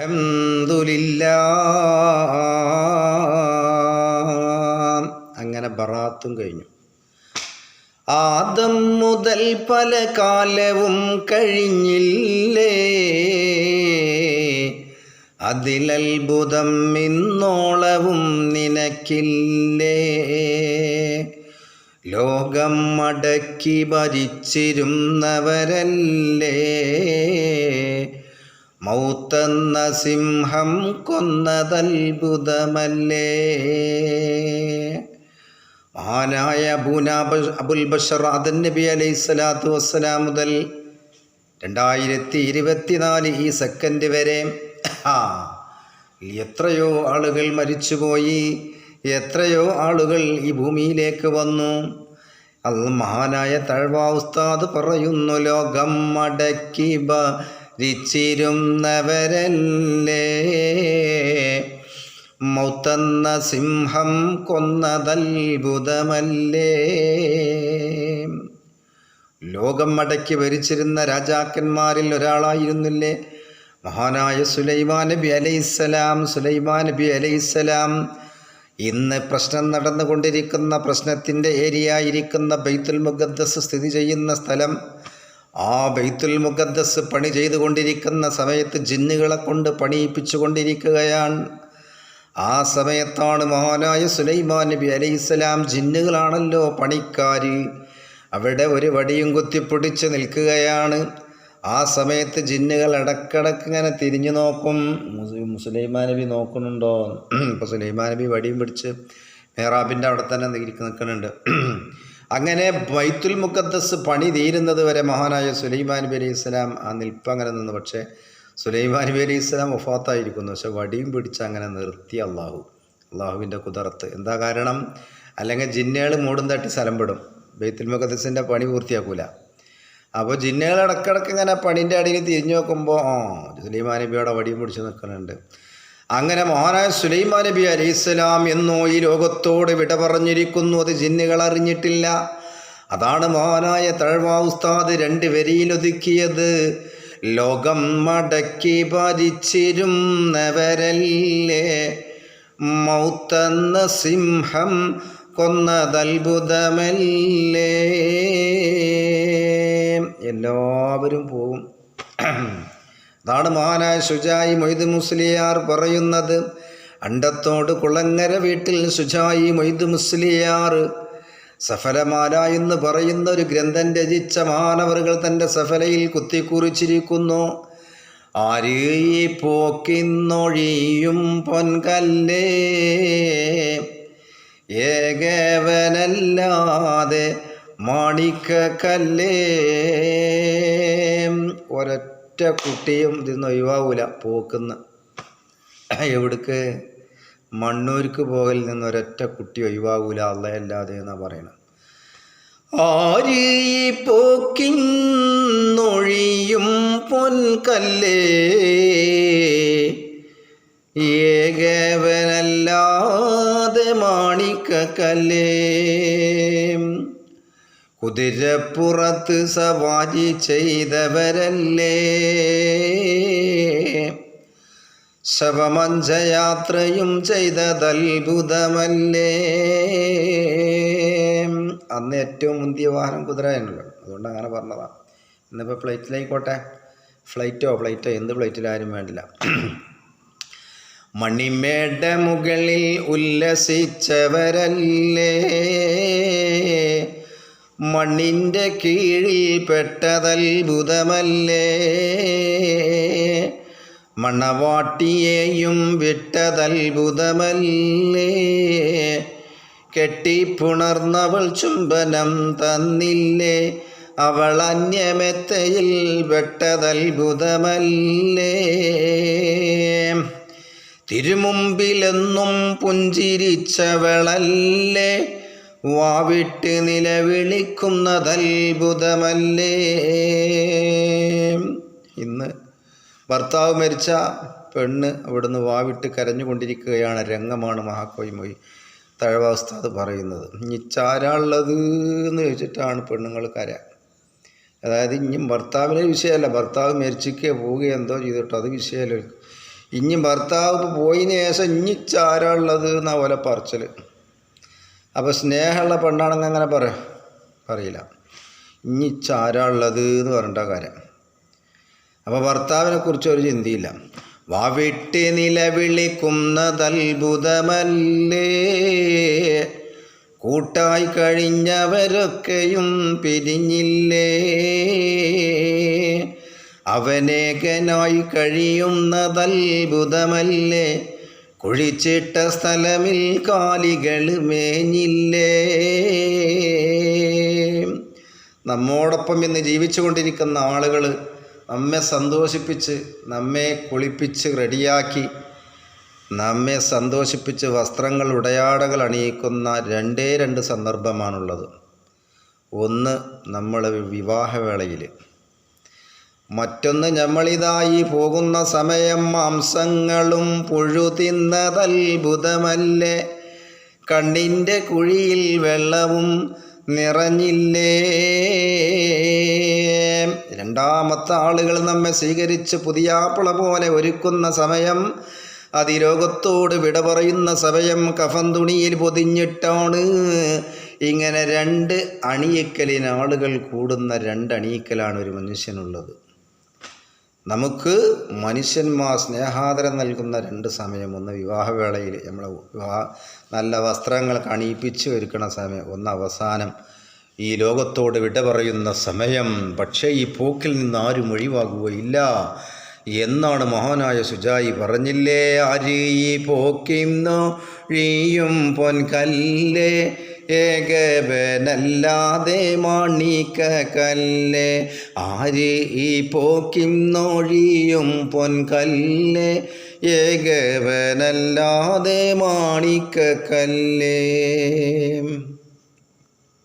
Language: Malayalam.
ഹംദുലില്ല അങ്ങനെ ബറാത്തും കഴിഞ്ഞു. ആദം മുതൽ പല കാലവും കഴിഞ്ഞില്ലേ? അതിലത്ഭുതം ഇന്നോളവും നിനക്കില്ലേ? ലോകം മടക്കി ഭരിച്ചിരുന്നവരല്ലേ? മൗത്തെന്ന സിംഹം കൊന്നതത്ഭുതമല്ലേ? മഹാനായ അബൂനാബ അബുൽ ബഷർ അദൻ നബി അലൈഹി സ്വലാത്തു വസ്സലാം മുതൽ രണ്ടായിരത്തി ഇരുപത്തിനാല് ഈ സെക്കൻഡ് വരെ എത്രയോ ആളുകൾ മരിച്ചുപോയി എത്രയോ ആളുകൾ ഈ ഭൂമിയിലേക്ക് വന്നു. അത് മഹാനായ തഴവ ഉസ്താദ് പറയുന്നു ലോകം മടക്കി ഭരിച്ചിരുന്നവരല്ലേ മൗത്തന്ന സിംഹം കൊന്നതത്ഭുതമല്ലേ? ലോകം മടക്കി ഭരിച്ചിരുന്ന രാജാക്കന്മാരിൽ ഒരാളായിരുന്നില്ലേ? മഹാനായ സുലൈമാൻ നബി അലൈസലാം സുലൈമാൻ നബി അലൈസലാം ഇന്ന് പ്രശ്നം നടന്നുകൊണ്ടിരിക്കുന്ന പ്രശ്നത്തിന്റെ ഏരിയ ഇരിക്കുന്ന ബൈത്തുൽ മുഖദ്ദസ് സ്ഥിതി ചെയ്യുന്ന സ്ഥലം ആ ബെയ്ത്തുൽ മുഖദ്ദസ് പണി ചെയ്തുകൊണ്ടിരിക്കുന്ന സമയത്ത് ജിന്നുകളെ കൊണ്ട് പണിയിപ്പിച്ചുകൊണ്ടിരിക്കുകയാണ്. ആ സമയത്താണ് മഹാനായ സുലൈമാൻ നബി അലൈഹിസ്സലാം ജിന്നുകളാണല്ലോ പണിക്കാർ അവിടെ ഒരു വടിയും കുത്തിപ്പിടിച്ച് നിൽക്കുകയാണ്. ആ സമയത്ത് ജിന്നുകൾ ഇടക്കിടക്ക് ഇങ്ങനെ തിരിഞ്ഞു നോക്കും. സുലൈമാൻ നബി നോക്കുന്നുണ്ടോ? ഇപ്പോൾ സുലൈമാൻ നബി വടിയും പിടിച്ച് മെഹ്റാബിന്റെ അവിടെ തന്നെ നിൽക്കുന്നുണ്ട്. അങ്ങനെ ബൈത്തുൽ മുഖദ്ദസ് പണി തീരുന്നത് വരെ മഹാനായ സുലൈമാൻ നബി അലൈഹി സ്വലാം ആ നിൽപ്പ് അങ്ങനെ നിന്ന്. പക്ഷേ സുലൈമാൻ നബി അലൈഹി സ്വലാം വഫാത്തായിരിക്കുന്നു. പക്ഷെ വടിയും പിടിച്ച് അങ്ങനെ നിർത്തി അള്ളാഹു. അള്ളാഹുവിന്റെ കുതിർത്ത് എന്താ കാരണം? അല്ലെങ്കിൽ ജിന്നകൾ മൂടും തട്ടി സ്ഥലം പെടും ബൈത്തുൽ മുഖദ്ദസിന്റെ പണി പൂർത്തിയാക്കൂല. അപ്പോൾ ജിന്നകൾ ഇടക്കിടക്ക് ഇങ്ങനെ പണിന്റെ അടിയിൽ തിരിഞ്ഞു നോക്കുമ്പോൾ ആ സുലൈമാൻ നബിയോടെ വടിയും പിടിച്ച് നിൽക്കുന്നുണ്ട്. അങ്ങനെ മഹാനായ സുലൈമാൻ നബി അലൈഹിസ്സലാം എന്നോ ഈ ലോകത്തോട് വിട പറഞ്ഞിരിക്കുന്നു. അത് ജിന്നുകൾ അറിഞ്ഞിട്ടില്ല. അതാണ് മഹാനായ തഴവാ ഉസ്താദ് രണ്ട് വരിയിലൊതുക്കിയത് ലോകം മടക്കി ഭരിച്ചിരുന്നവരല്ലേ മൗത്തെന്ന സിംഹം കൊന്നതത്ഭുതമല്ലേ? എല്ലാവരും പോവും. അതാണ് മഹാനായ ശുചായി മൊയ്ത് മുസ്ലിയാർ പറയുന്നത് അണ്ടത്തോട് കുളങ്ങര വീട്ടിൽ ശുചായി മൊയ്ത് മുസ്ലിയാർ സഫലമാല എന്ന് പറയുന്ന ഒരു ഗ്രന്ഥം രചിച്ച മാനവറുകൾ തന്റെ സഫലയിൽ കുത്തിക്കുറിച്ചിരിക്കുന്നു. ആരീ പോക്കിന്നൊഴിയും പൊൻകല്ലേ? ഏകേവനല്ലാതെ മാണിക്കല്ലേ ഒരൊറ്റ കുട്ടിയും ഇതിന്ന് ഒഴിവാവൂല. പോക്കുന്ന. എവിടേക്ക്? മണ്ണൂർക്ക് പോകലിൽ നിന്ന് ഒരൊറ്റ കുട്ടി ഒഴിവാകൂല അല്ലയല്ലാതെ എന്നാണ് പറയണത് ആര് പോക്കിന്നൊഴിയും പൊൻകല്ലേ? ഏകവനല്ലാതെ മാണിക്കക്കല്ലേ? കുതിരപ്പുറത്ത് സവാരി ചെയ്തവരല്ലേ? ശവമഞ്ചയാത്രയും ചെയ്തതത്ഭുതമല്ലേ? അന്ന് ഏറ്റവും മുന്തിയ വാഹനം കുതിരയാണല്ലോ അതുകൊണ്ട് അങ്ങനെ പറഞ്ഞതാണ്. ഇന്നിപ്പോൾ ഫ്ലൈറ്റിലായിക്കോട്ടെ ഫ്ലൈറ്റോ ഫ്ലൈറ്റോ എന്ത് ഫ്ലൈറ്റിലാരും വേണ്ടില്ല. മണിമേട മുകളിൽ ഉല്ലസിച്ചവരല്ലേ? മണ്ണിന്റെ കീഴിൽ പെട്ടതത്ഭുതമല്ലേ? മണവാട്ടിയെയും വിട്ടതത്ഭുതമല്ലേ? കെട്ടിപ്പുണർന്നവൾ ചുംബനം തന്നില്ലേ? അവൾ അന്യമെത്തയിൽ വെട്ടതത്ഭുതമല്ലേ തിരുമുമ്പിലെന്നും പുഞ്ചിരിച്ചവളല്ലേ? വാവിട്ട് നിലവിളിക്കുന്നതത്ഭുതമല്ലേ? ഇന്ന് ഭർത്താവ് മരിച്ച പെണ്ണ് അവിടുന്ന് വാവിട്ട് കരഞ്ഞുകൊണ്ടിരിക്കുകയാണ്. രംഗമാണ് മഹാക്കോയി മൊഴി തഴവാസ്താദ് പറയുന്നത്. ഇനി ചാരാളുള്ളത് എന്ന് ചോദിച്ചിട്ടാണ് പെണ്ണുങ്ങൾ കര. അതായത് ഇനിയും ഭർത്താവിനെ വിഷയമല്ല. ഭർത്താവ് മരിച്ചിക്കേ പോവുകയോ എന്തോ ചെയ്തിട്ടോ അത് വിഷയമല്ല. ഇനി ഭർത്താവ് പോയതിന് ശേഷം ഇഞ്ഞിച്ചാരുള്ളത് എന്നാ പോലെ പറച്ചൽ അപ്പോൾ സ്നേഹമുള്ള പെണ്ണാണെങ്കിൽ അങ്ങനെ പറയാം പറയില്ല. ഇഞ്ഞിച്ചാരുള്ളത് എന്ന് പറഞ്ഞിട്ട കാര്യം. അപ്പോൾ ഭർത്താവിനെ കുറിച്ച് ഒരു ചിന്തയില്ല. വവിട്ട് നിലവിളിക്കുന്നതത്ഭുതമല്ലേ കൂട്ടായി കഴിഞ്ഞവരൊക്കെയും പിരിഞ്ഞില്ലേ? അവനേകനായി കഴിയുന്നതത്ഭുതമല്ലേ കുഴിച്ചിട്ട സ്ഥലമിൽ കാലികൾ മേഞ്ഞില്ലേ? നമ്മോടൊപ്പം ഇന്ന് ജീവിച്ചു കൊണ്ടിരിക്കുന്ന ആളുകൾ നമ്മെ സന്തോഷിപ്പിച്ച് നമ്മെ കുളിപ്പിച്ച് റെഡിയാക്കി നമ്മെ സന്തോഷിപ്പിച്ച് വസ്ത്രങ്ങൾ ഉടയാടകൾ അണിയിക്കുന്ന രണ്ടേ രണ്ട് സന്ദർഭമാണുള്ളത്. ഒന്ന് നമ്മൾ വിവാഹവേളയിൽ മറ്റൊന്ന് ഞമ്മളിതായി പോകുന്ന സമയം മാംസങ്ങളും പുഴു തിന്നതത്ഭുതമല്ലേ? കണ്ണിന്റെ കുഴിയിൽ വെള്ളവും നിറഞ്ഞില്ലേ? രണ്ടാമത്തെ ആളുകൾ നമ്മെ സ്വീകരിച്ച് പുതിയാപ്പിള പോലെ ഒരുക്കുന്ന സമയം അതിരോഗത്തോട് വിട പറയുന്ന സമയം കഫൻ തുണിയിൽ പൊതിഞ്ഞിട്ടാണ്. ഇങ്ങനെ രണ്ട് അണിയിക്കലിന് ആളുകൾ കൂടുന്ന രണ്ട് അണിയിക്കലാണ് ഒരു മനുഷ്യനുള്ളത്. നമുക്ക് മനുഷ്യന്മാർ സ്നേഹാദരം നൽകുന്ന രണ്ട് സമയം. ഒന്ന് വിവാഹവേളയിൽ നമ്മളെ വിവാഹ നല്ല വസ്ത്രങ്ങൾ അണിയിപ്പിച്ച് ഒരുക്കണ സമയം. ഒന്ന് അവസാനം ഈ ലോകത്തോട് വിട പറയുന്ന സമയം. പക്ഷേ ഈ പോക്കിൽ നിന്ന് ആരും ഒഴിവാകുകയില്ല. എന്നാണ് മഹാനായ സുജായി പറഞ്ഞില്ലേ? ഈ പോക്കിന്നോ ഴിയും പൊൻകല്ലേ ഏകവനല്ലാതെ മാണിക്ക കല്ലേ ആര് ഈ പോക്കിം നോഴിയും പൊൻകല്ലേ? ഏകവനല്ലാതെ മാണിക്ക